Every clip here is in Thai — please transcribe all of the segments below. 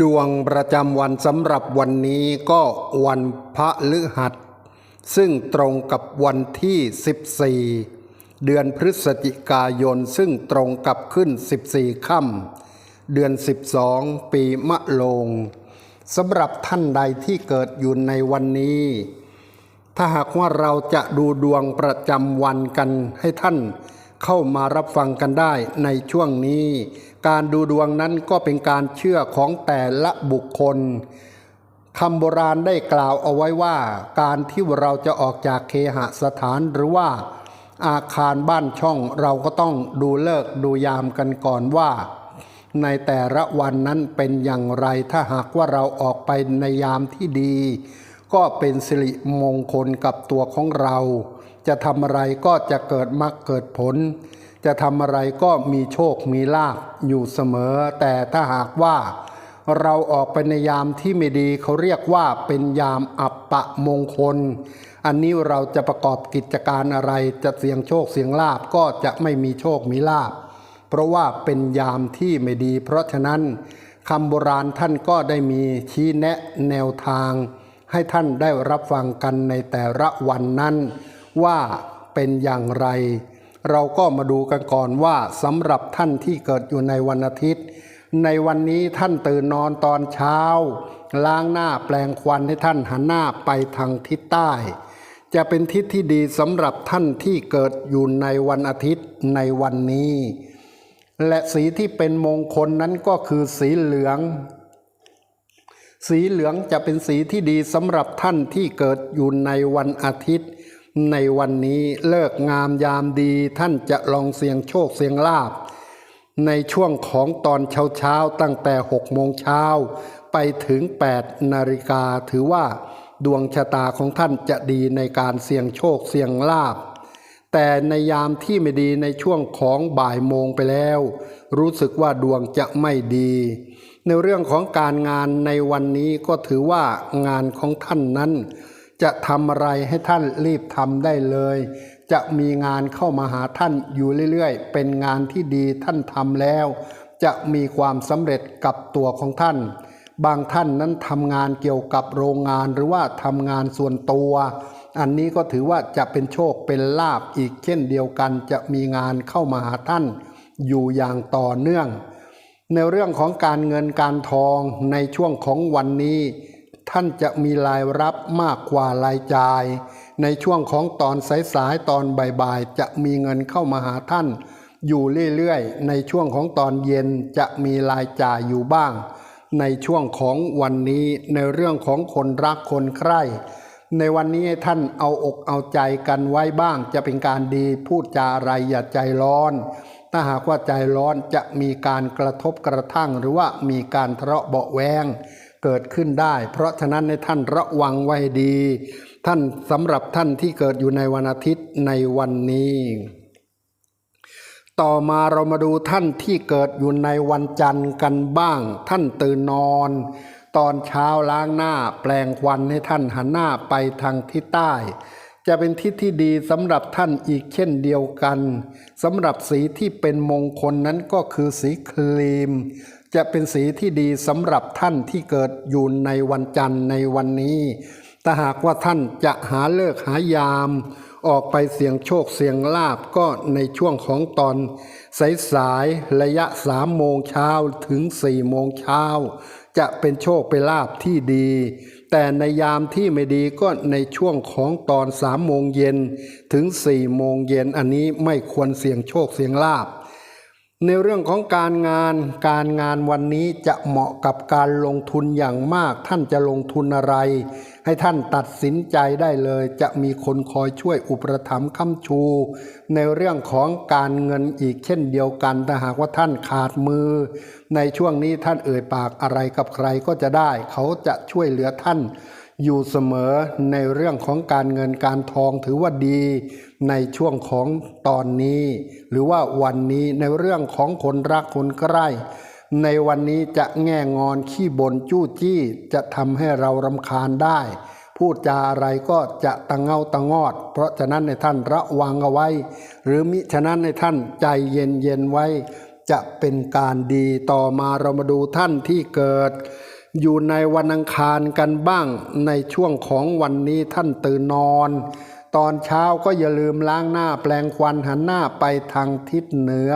ดวงประจำวันสำหรับวันนี้ก็วันพระฤหัส ซึ่งตรงกับวันที่ 14 เดือนพฤศจิกายน ซึ่งตรงกับขึ้น 14 ค่ำเดือน 12 ปีมะโรงสำหรับท่านใดที่เกิดอยู่ในวันนี้ ถ้าหากว่าเราจะดูดวงประจำวันกันให้ท่าน เข้ามารับฟังกันได้ในช่วงนี้ การดูดวงนั้นก็เป็นการเชื่อของแต่ละบุคคลคำโบราณได้กล่าวเอาไว้ว่า การที่เราจะออกจากเคหสถานหรือว่าอาคารบ้านช่องเราก็ต้องดูเลิกดูยามกันก่อนว่า ในแต่ละวันนั้นเป็นอย่างไรถ้าหากว่าเราออกไปในยามที่ดี ก็เป็นสิริมงคลกับตัวของเรา จะทำอะไรก็จะเกิดมรรคเกิดผล จะทำอะไรก็มีโชคมีลาภอยู่เสมอ แต่ถ้าหากว่า เราออกไปในยามที่ไม่ดีเขาเรียกว่าเป็นยามอับปะมงคล อันนี้เราจะประกอบกิจการอะไรจะเสี่ยงโชคเสี่ยงลาภก็จะไม่มีโชคมีลาภเพราะว่าเป็นยามที่ไม่ดี เพราะฉะนั้นคำโบราณท่านก็ได้มีชี้แนะแนวทาง ให้ท่านได้รับฟังกันในแต่ละวันนั้น ว่าเป็นอย่างไร เราก็มาดูกันก่อนว่าสำหรับท่านที่เกิดอยู่ในวันอาทิตย์ ในวันนี้ท่านตื่นนอนตอนเช้า ล้างหน้าแปลงควันให้ท่านหันหน้าไปทางทิศใต้ จะเป็นทิศที่ดีสำหรับท่านที่เกิดอยู่ในวันอาทิตย์ในวันนี้ และสีที่เป็นมงคลนั้นก็คือสีเหลืองสีเหลืองจะเป็นสีที่ดีสำหรับท่านที่เกิดอยู่ในวันอาทิตย์ ในวันนี้เลิกงามยามดีท่านจะลองเสี่ยงโชคเสี่ยงลาบ ในช่วงของตอนเช้าเช้าตั้งแต่6โมงเช้าไปถึง 8 นาฬิกาถือว่าดวงชะตาของท่านจะดีในการเสี่ยงโชคเสี่ยงลาบ แต่ในยามที่ไม่ดีในช่วงของบ่ายโมงไปแล้ว รู้สึกว่าดวงจะไม่ดี ในเรื่องของการงานในวันนี้ก็ถือว่างานของท่านนั้น จะทำอะไรให้ท่านรีบทำได้เลย จะมีงานเข้ามาหาท่านอยู่เรื่อยๆ เป็นงานที่ดีท่านทำแล้ว จะมีความสำเร็จกับตัวของท่าน บางท่านนั้นทำงานเกี่ยวกับโรงงานหรือว่าทำงานส่วนตัว อันนี้ก็ถือว่าจะเป็นโชคเป็นลาบอีกเช่นเดียวกัน จะมีงานเข้ามาหาท่าน อยู่อย่างต่อเนื่อง ในเรื่องของการเงินการทองในช่วงของวันนี้ ท่านจะมีรายรับมากกว่ารายจ่าย ในช่วงของตอนสายๆตอนบ่ายๆจะมีเงินเข้ามาหาท่าน อยู่เรื่อยๆ ในช่วงของตอนเย็นจะมีรายจ่ายอยู่บ้าง ในช่วงของวันนี้ในเรื่องของคนรักคนใคร่ในวันนี้ท่านเอาอกเอาใจกันไว้บ้าง จะเป็นการดีพูดจาอะไรอย่าใจร้อน ถ้าหากว่าใจร้อนจะมีการกระทบกระทั่งหรือว่ามีการทะเลาะเบาแวง เกิดขึ้นได้ เพราะฉะนั้นในท่านระวังไว้ดี ท่านสำหรับท่านที่เกิดอยู่ในวันอาทิตย์ในวันนี้ ต่อมาเรามาดูท่านที่เกิดอยู่ในวันจันทร์กันบ้าง ท่านตื่นนอน ตอนเช้าล้างหน้าแปลงควันให้ท่านหันหน้าไปทางทิศใต้จะเป็นทิศที่ดีสำหรับท่านอีกเช่นเดียวกันสำหรับสีที่เป็นมงคลนั้นก็คือสีครีม จะเป็นสีที่ดีสำหรับท่านที่เกิดอยู่ในวันจันทร์ในวันนี้ถ้าหากว่าท่านจะหาเลิกหายาม ออกไปเสี่ยงโชคเสี่ยงลาบก็ในช่วงของตอน สายๆระยะสามโมงเช้าถึงสี่โมงเช้าจะเป็นโชคเป็นลาบที่ดี แต่ในยามที่ไม่ดีก็ในช่วงของตอนสามโมงเย็นถึงสี่โมงเย็นอันนี้ไม่ควรเสี่ยงโชคเสี่ยงลาบ ในเรื่องของการงานการงานวันนี้จะเหมาะกับการลงทุนอย่างมาก ท่านจะลงทุนอะไร ให้ท่านตัดสินใจได้เลย จะมีคนคอยช่วยอุปถัมภ์ค้ำชู ในเรื่องของการเงินอีกเช่นเดียวกันถ้าหากว่าท่านขาดมือ ในช่วงนี้ท่านเอ่ยปากอะไรกับใครก็จะได้ เขาจะช่วยเหลือท่าน อยู่เสมอในเรื่องของการเงินการทองถือว่าดีในช่วงของตอนนี้ หรือว่าวันนี้ในเรื่องของคนรักคนใกล้ในวันนี้จะแง่งอนขี้บนจู้จี้จะทำให้เรารำคาญได้ พูดจาอะไรก็จะตะเงาตะงอด เพราะฉะนั้นในท่านระวังเอาไว้ หรือมิฉะนั้นในท่านใจเย็นเย็นไว้ จะเป็นการดีต่อมาเรามาดูท่านที่เกิด อยู่ในวันอังคารกันบ้างในช่วงของวันนี้ท่านตื่นนอน ตอนเช้าก็อย่าลืมล้างหน้าแปลงควันหันหน้าไปทางทิศเหนือ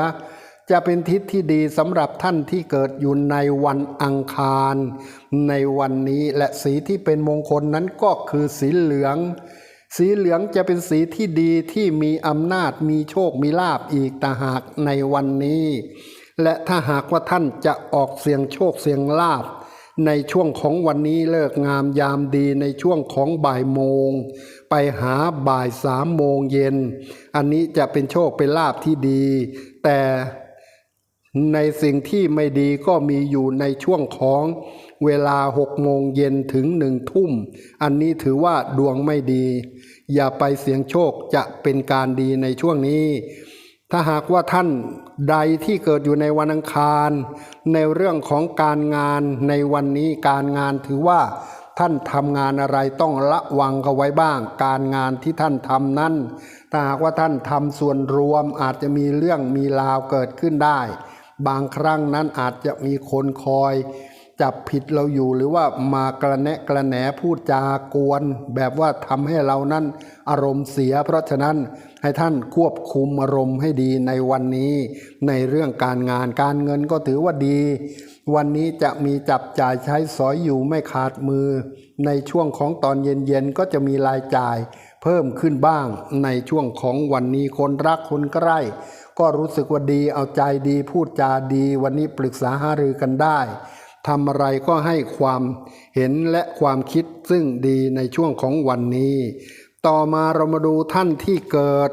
จะเป็นทิศที่ดีสำหรับท่านที่เกิดอยู่ในวันอังคาร ในวันนี้และสีที่เป็นมงคลนั้นก็คือสีเหลือง สีเหลืองจะเป็นสีที่ดีที่มีอำนาจมีโชคมีลาบอีกต่หากในวันนี้ และถ้าหากว่าท่านจะออกเสียงโชคเสียงลาบ ในช่วงของวันนี้เลิกงามยามดีในช่วงของบ่ายโมง ไปหาบ่ายสามโมงเย็น อันนี้จะเป็นโชคเป็นลาบที่ดี แต่ในสิ่งที่ไม่ดีก็มีอยู่ในช่วงของเวลาหกโมงเย็นถึงหนึ่งทุ่ม อันนี้ถือว่าดวงไม่ดี อย่าไปเสี่ยงโชคจะเป็นการดีในช่วงนี้ ถ้าหากว่าท่านใดที่เกิดอยู่ในวันอังคาร ในเรื่องของการงานในวันนี้การงานถือว่าท่านทำงานอะไรต้องระวังเขาไว้บ้าง การงานที่ท่านทำนั้นถ้าหากว่าท่านทำส่วนรวมอาจจะมีเรื่องมีราวเกิดขึ้นได้ บางครั้งนั้นอาจจะมีคนคอย จับผิดเราอยู่หรือว่ามากระแนะกระแหนพูดจากวน แบบว่าทำให้เรานั้นอารมณ์เสีย เพราะฉะนั้นให้ท่านควบคุมอารมณ์ให้ดีในวันนี้ ในเรื่องการงานการเงินก็ถือว่าดี วันนี้จะมีจับจ่ายใช้สอยอยู่ไม่ขาดมือ ในช่วงของตอนเย็นๆก็จะมีรายจ่ายเพิ่มขึ้นบ้างในช่วงของวันนี้คนรักคนใกล้ก็รู้สึกว่าดีเอาใจดีพูดจาดี วันนี้ปรึกษาหารือกันได้ ทำอะไรก็ให้ความเห็นและความคิดซึ่งดีในช่วงของวันนี้ ต่อมาเรามาดูท่านที่เกิด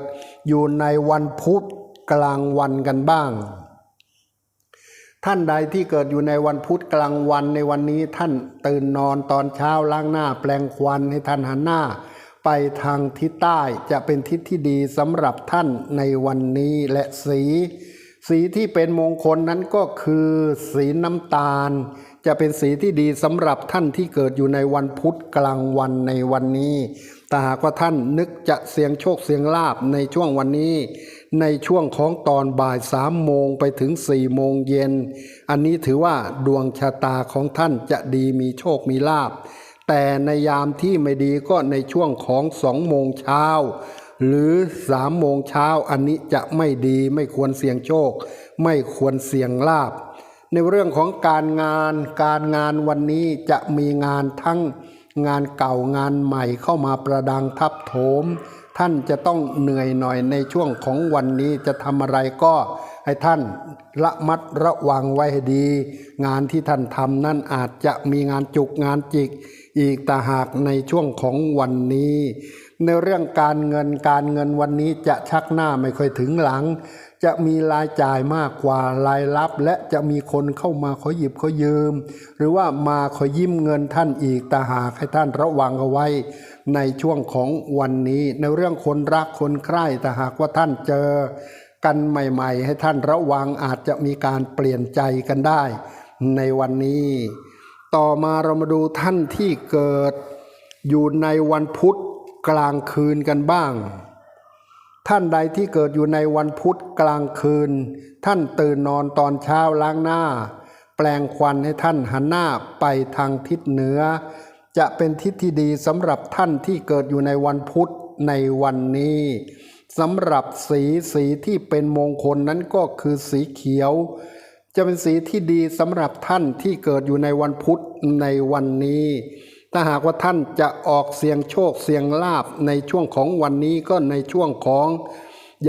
อยู่ในวันพุธกลางวันกันบ้าง ท่านใดที่เกิดอยู่ในวันพุธกลางวันในวันนี้ท่านตื่นนอนตอนเช้าล้างหน้า แปลงควันให้ท่านหันหน้า ไปทางทิศใต้จะเป็นทิศที่ดีสำหรับท่านในวันนี้และสี สีที่เป็นมงคลนั้นก็คือสีน้ำตาล จะเป็นสีที่ดีสำหรับท่านที่เกิดอยู่ในวันพุธกลางวันในวันนี้แต่หากว่าท่านนึกจะเสียงโชคเสียงลาบในช่วงวันนี้ ในช่วงของตอนบ่ายสามโมงไปถึงสี่โมงเย็น อันนี้ถือว่าดวงชะตาของท่านจะดีมีโชคมีลาบแต่ในยามที่ไม่ดีก็ในช่วงของสองโมงเช้า หรือสามโมงเช้าอันนี้จะไม่ดีไม่ควรเสี่ยงโชค ไม่ควรเสี่ยงลาบ ในเรื่องของการงานการงานวันนี้จะมีงานทั้งงานเก่างานใหม่เข้ามาประดังทับโถม ท่านจะต้องเหนื่อยหน่อยในช่วงของวันนี้จะทำอะไรก็ให้ท่านระมัดระวังไว้ให้ดี งานที่ท่านทำนั่นอาจจะมีงานจุกงานจิก อีกต่หากในช่วงของวันนี้ ในเรื่องการเงินการเงินวันนี้จะชักหน้าไม่ค่อยถึงหลัง จะมีรายจ่ายมากกว่ารายรับ และจะมีคนเข้ามาขอหยิบขอยืม หรือว่ามาขอยิ้มเงินท่านอีกแต่หากให้ท่านระวังเอาไว้ ในช่วงของวันนี้ ในเรื่องคนรักคนใคร่แต่หากว่าท่านเจอ กันใหม่ ๆ ให้ท่านระวังอาจจะมีการเปลี่ยนใจกันได้ ในวันนี้ ต่อมาเรามาดูท่านที่เกิด อยู่ในวันพุธ กลางคืนกันบ้าง ท่านใดที่เกิดอยู่ในวันพุธกลางคืน ท่านตื่นนอนตอนเช้าล้างหน้า แปลงควันให้ท่านหันหน้าไปทางทิศเหนือ จะเป็นทิศที่ดีสำหรับท่านที่เกิดอยู่ในวันพุธในวันนี้สำหรับสีสีที่เป็นมงคลนั้นก็คือสีเขียว จะเป็นสีที่ดีสำหรับท่านที่เกิดอยู่ในวันพุธในวันนี้ ถ้าหากว่าท่านจะออกเสียงโชคเสียงลาบในช่วงของวันนี้ก็ในช่วงของ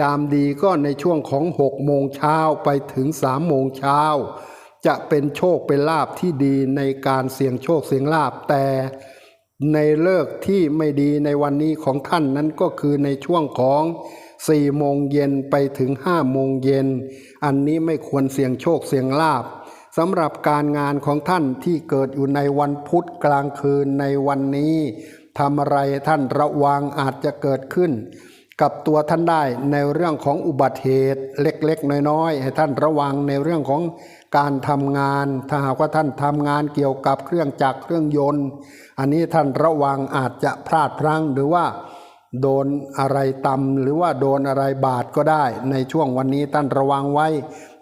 ยามดีก็ในช่วงของหกโมงเช้าไปถึงสามโมงเช้าจะเป็นโชคเป็นลาบที่ดีในการเสี่ยงโชคเสี่ยงลาบแต่ในเลิกที่ไม่ดีในวันนี้ของท่านนั้นก็คือในช่วงของสี่โมงเย็นไปถึงห้าโมงเย็นอันนี้ไม่ควรเสี่ยงโชคเสี่ยงลาบ สำหรับการงานของท่านที่เกิดอยู่ในวันพุธกลางคืนในวันนี้ทำอะไรท่านระวังอาจจะเกิดขึ้น กับตัวท่านได้ในเรื่องของอุบัติเหตุเล็กๆ น้อยๆ ให้ท่านระวังในเรื่องของการทำงาน ถ้าหากว่าท่านทำงานเกี่ยวกับเครื่องจักรเครื่องยนต์ อันนี้ท่านระวังอาจจะพลาดพลั้งหรือว่า โดนอะไรตำหรือว่าโดนอะไรบาดก็ได้ ในช่วงวันนี้ท่านระวังไว้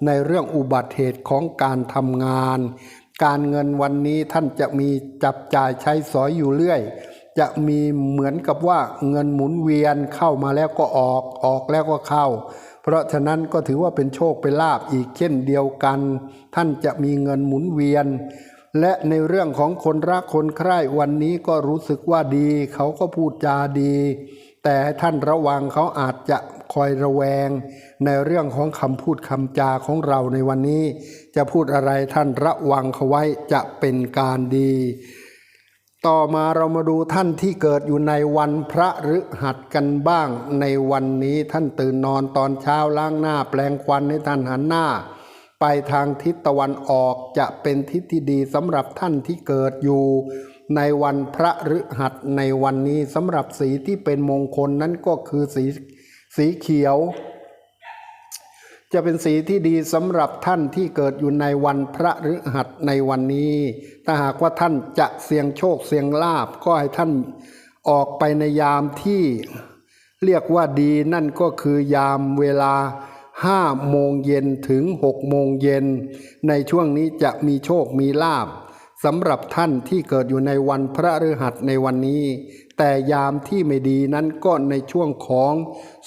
ในเรื่องอุบัติเหตุของการทำงาน การเงินวันนี้ท่านจะมีจับจ่ายใช้สอยอยู่เรื่อย จะมีเหมือนกับว่าเงินหมุนเวียนเข้ามาแล้วก็ออกออกแล้วก็เข้า เพราะฉะนั้นก็ถือว่าเป็นโชคเป็นลาบอีกเช่นเดียวกัน ท่านจะมีเงินหมุนเวียน และในเรื่องของคนรักคนใคร่วันนี้ก็รู้สึกว่าดี เขาก็พูดจาดี แต่ท่านระวังเขาอาจจะคอยระแวง ในเรื่องของคำพูดคำจาของเราในวันนี้ จะพูดอะไรท่านระวังเขาไว้จะเป็นการดี ต่อมาเรามาดูท่านที่เกิดอยู่ในวันพระฤหัสกันบ้าง ในวันนี้ท่านตื่นนอนตอนเช้าล้างหน้าแปลงควันให้ท่านหันหน้า ไปทางทิศตะวันออกจะเป็นทิศที่ดีสำหรับท่านที่เกิดอยู่ ในวันพระฤหัสในวันนี้สำหรับสีที่เป็นมงคลนั้นก็คือสีสีเขียว จะเป็นสีที่ดีสำหรับท่านที่เกิดอยู่ในวันพระฤหัสในวันนี้ ถ้าหากว่าท่านจะเสี่ยงโชคเสี่ยงลาบก็ให้ท่านออกไปในยามที่เรียกว่าดีนั่นก็คือยามเวลา ห้าโมงเย็นถึงหกโมงเย็น ในช่วงนี้จะมีโชคมีลาบสำหรับท่านที่เกิดอยู่ในวันพระฤหัสในวันนี้ แต่ยามที่ไม่ดีนั้นก็ในช่วงของ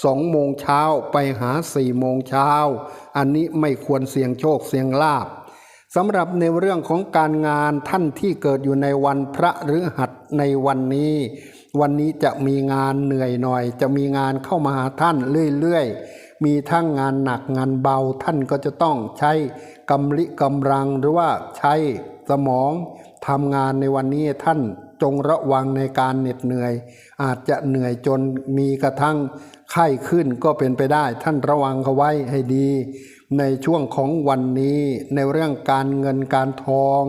สองโมงเช้าไปหาสี่โมงเช้า อันนี้ไม่ควรเสี่ยงโชคเสี่ยงลาบสำหรับในเรื่องของการงานท่านที่เกิดอยู่ในวันพระฤหัสในวันนี้ วันนี้จะมีงานเหนื่อยหน่อย จะมีงานเข้ามาหาท่านเรื่อยๆ มีทั้งงานหนักงานเบาท่านก็จะต้องใช้กำลิกำลังหรือว่าใช้สมองทำงานในวันนี้ท่านจงระวังในการเหน็ดเหนื่อย อาจจะเหนื่อยจนมีกระทั่งไข้ขึ้นก็เป็นไปได้ ท่านระวังเขาไว้ให้ดี ในช่วงของวันนี้ ในเรื่องการเงินการทอง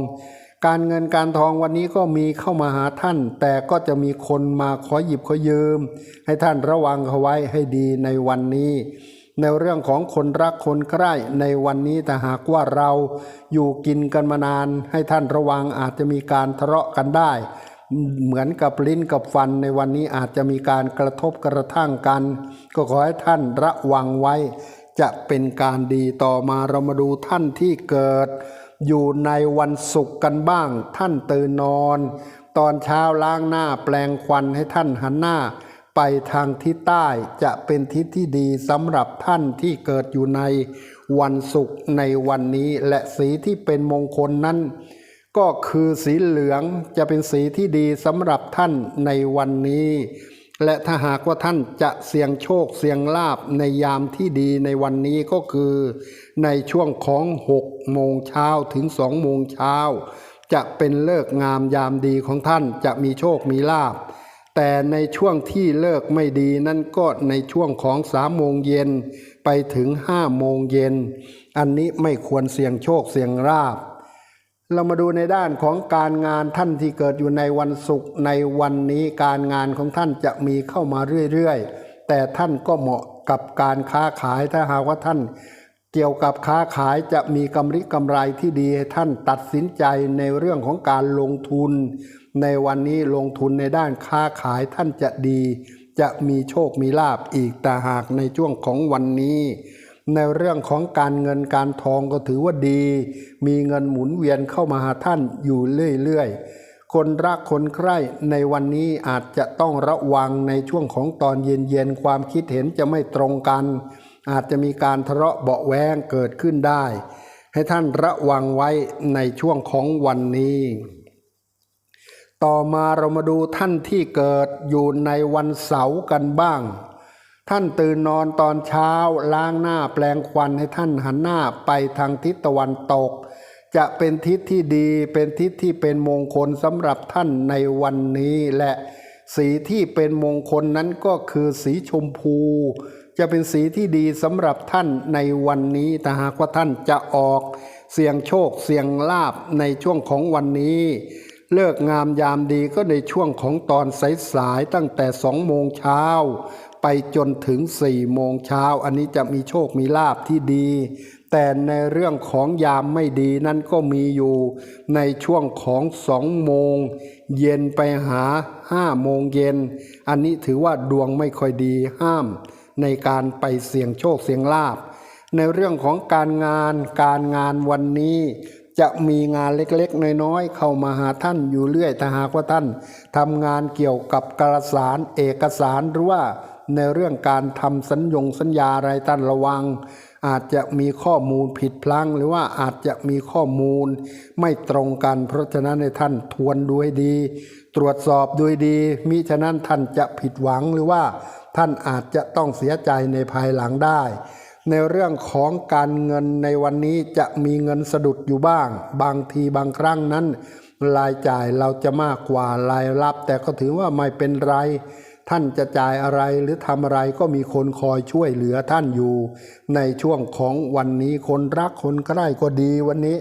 การเงินการทองวันนี้ก็มีเข้ามาหาท่าน แต่ก็จะมีคนมาขอหยิบขอยืม ให้ท่านระวังเขาไว้ให้ดีในวันนี้ ในเรื่องของคนรักคนใคร่ในวันนี้แต่หากว่าเราอยู่กินกันมานาน ให้ท่านระวังอาจจะมีการทะเลาะกันได้ เหมือนกับลิ้นกับฟันในวันนี้อาจจะมีการกระทบกระทั่งกัน ก็ขอให้ท่านระวังไว้ จะเป็นการดีต่อมาเรามาดูท่านที่เกิด อยู่ในวันศุกร์กันบ้าง ท่านตื่นนอน ตอนเช้าล้างหน้าแปลงควันให้ท่านหันหน้า ไปทางทิศใต้จะเป็นทิศที่ดีสำหรับท่านที่เกิดอยู่ในวันศุกร์ในวันนี้และสีที่เป็นมงคลนั้น ก็คือสีเหลืองจะเป็นสีที่ดีสำหรับท่านในวันนี้ และถ้าหากว่าท่านจะเสี่ยงโชคเสี่ยงลาบในยามที่ดีในวันนี้ก็คือ ในช่วงของ6โมงเช้าถึง2โมงเช้าจะเป็นเลิกงามยามดีของท่านจะมีโชคมีลาบ แต่ในช่วงที่เลิกไม่ดีนั่นก็ในช่วงของสามโมงเย็นไปถึงห้าโมงเย็น อันนี้ไม่ควรเสี่ยงโชคเสี่ยงลาบ เรามาดูในด้านของการงานท่านที่เกิดอยู่ในวันศุกร์ในวันนี้การงานของท่านจะมีเข้ามาเรื่อยๆ แต่ท่านก็เหมาะกับการค้าขายถ้าหากว่าท่าน เกี่ยวกับค้าขายจะมีกำไรกำไรที่ดีให้ท่านตัดสินใจในเรื่องของการลงทุน ในวันนี้ลงทุนในด้านค้าขายท่านจะดี จะมีโชคมีลาบอีกแต่หากในช่วงของวันนี้ ในเรื่องของการเงินการทองก็ถือว่าดี มีเงินหมุนเวียนเข้ามาหาท่านอยู่เรื่อยๆ คนรักคนใคร่ในวันนี้อาจจะต้องระวังในช่วงของตอนเย็นๆความคิดเห็นจะไม่ตรงกัน อาจจะมีการทะเลาะเบาแวงเกิดขึ้นได้ ให้ท่านระวังไว้ในช่วงของวันนี้ ต่อมาเรามาดูท่านที่เกิดอยู่ในวันเสาร์กันบ้าง ท่านตื่นนอนตอนเช้าล้างหน้าแปลงควันให้ท่านหันหน้าไปทางทิศตะวันตก จะเป็นทิศที่ดีเป็นทิศที่เป็นมงคลสำหรับท่านในวันนี้และสีที่เป็นมงคลนั้นก็คือสีชมพู จะเป็นสีที่ดีสำหรับท่านในวันนี้แต่หากว่าท่านจะออกเสี่ยงโชคเสี่ยงลาบในช่วงของวันนี้ เลิกงามยามดีก็ในช่วงของตอนสายๆตั้งแต่สองโมงเช้าไปจนถึงสี่โมงเช้า อันนี้จะมีโชคมีลาบที่ดี แต่ในเรื่องของยามไม่ดีนั้นก็มีอยู่ในช่วงของสองโมง เย็นไปหาห้าโมงเย็น อันนี้ถือว่าดวงไม่ค่อยดีห้าม ในการไปเสี่ยงโชคเสี่ยงลาบ ในเรื่องของการงานการงานวันนี้จะมีงานเล็กๆ น้อยๆ เข้ามาหาท่านอยู่เรื่อยถ้าหากว่าท่านทำงานเกี่ยวกับกระสารเอกสารหรือว่าในเรื่องการทำสัญญงสัญญาอะไรท่านระวัง อาจจะมีข้อมูลผิดพลั้ง หรือว่าอาจจะมีข้อมูลไม่ตรงกัน เพราะฉะนั้นในท่านทวนดูให้ดี ตรวจสอบดูให้ดีมิฉะนั้นท่านจะผิดหวังหรือว่า ท่านอาจจะต้องเสียใจในภายหลังได้ ในเรื่องของการเงินในวันนี้จะมีเงินสะดุดอยู่บ้าง บางทีบางครั้งนั้น รายจ่ายเราจะมากกว่ารายรับ แต่ก็ถือว่าไม่เป็นไร ท่านจะจ่ายอะไรหรือทำอะไรก็มีคนคอยช่วยเหลือท่านอยู่ ในช่วงของวันนี้คนรักคนใกล้ก็ดีวันนี้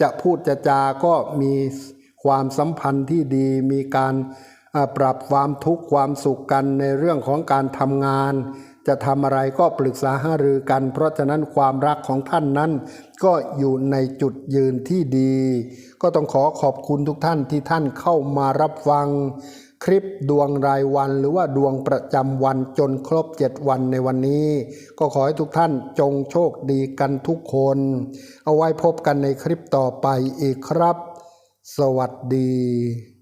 จะพูดจะจาก็มีความสัมพันธ์ที่ดีมีการ ปรับความทุกข์ความสุขกันในเรื่องของการทำงาน จะทำอะไรก็ปรึกษาหารือกัน เพราะฉะนั้นความรักของท่านนั้น ก็อยู่ในจุดยืนที่ดี ก็ต้องขอขอบคุณทุกท่านที่ท่านเข้ามารับฟัง คลิปดวงรายวันหรือว่าดวงประจำวันจนครบเจ็ดวันในวันนี้ ก็ขอให้ทุกท่านจงโชคดีกันทุกคน เอาไว้พบกันในคลิปต่อไปอีกครับ สวัสดี